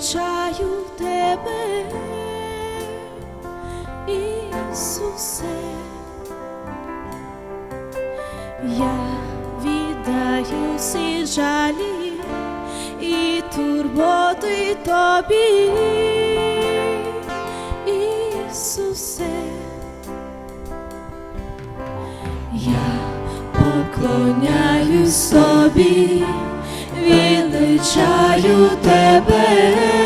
величаю тебе, Ісусе, я віддаю всі жалі і турботи тобі, Ісусе. Я поклоняюсь тобі, величаю тебе,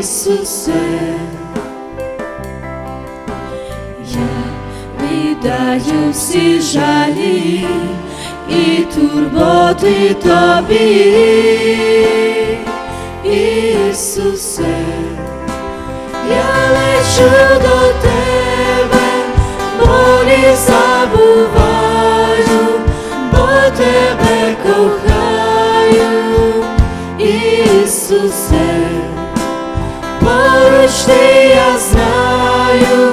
Ісусе. Я віддаю всі жалі і турботи тобі, Ісусе. Я лечу до тебе, болі забуваю, бо тебе кохаю, Ісусе, ти я знаю,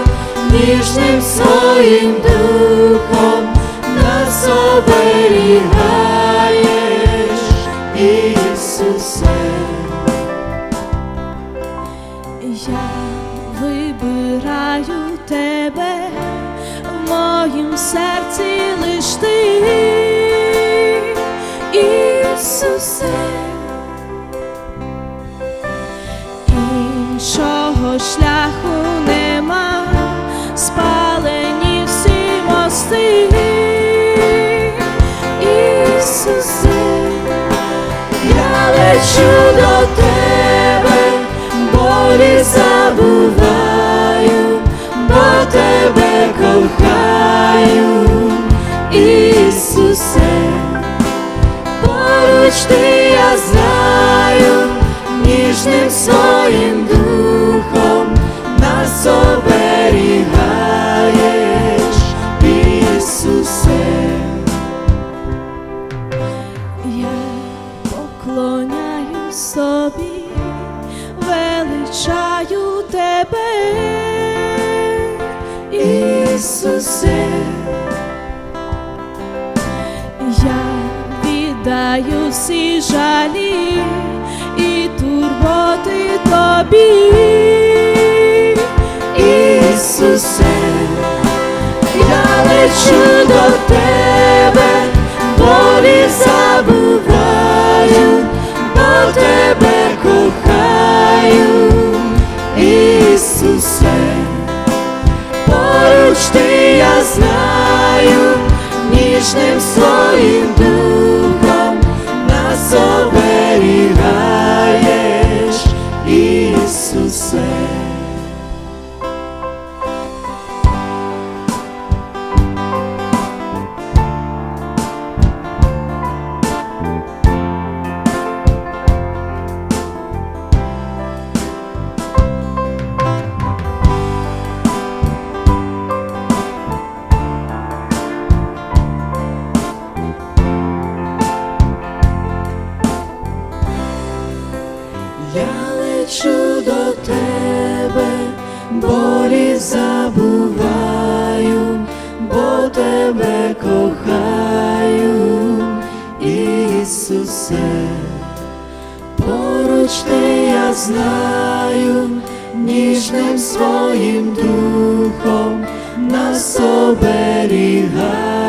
ніжним своїм духом нас оберігаєш, Ісусе. Я вибираю тебе в моїм серці Я лечу тобі, величаю тебе, Ісусе. Я віддаю всі жалі і турботи тобі, Ісусе. Я лечу до тебе, Ісусе, поруч ти я знаю, ніжним своїм духом нас оберігаєш, Ісусе. Забуваю, бо тебе кохаю, Ісусе, поруч ти я знаю, ніжним своїм духом нас оберігаєш,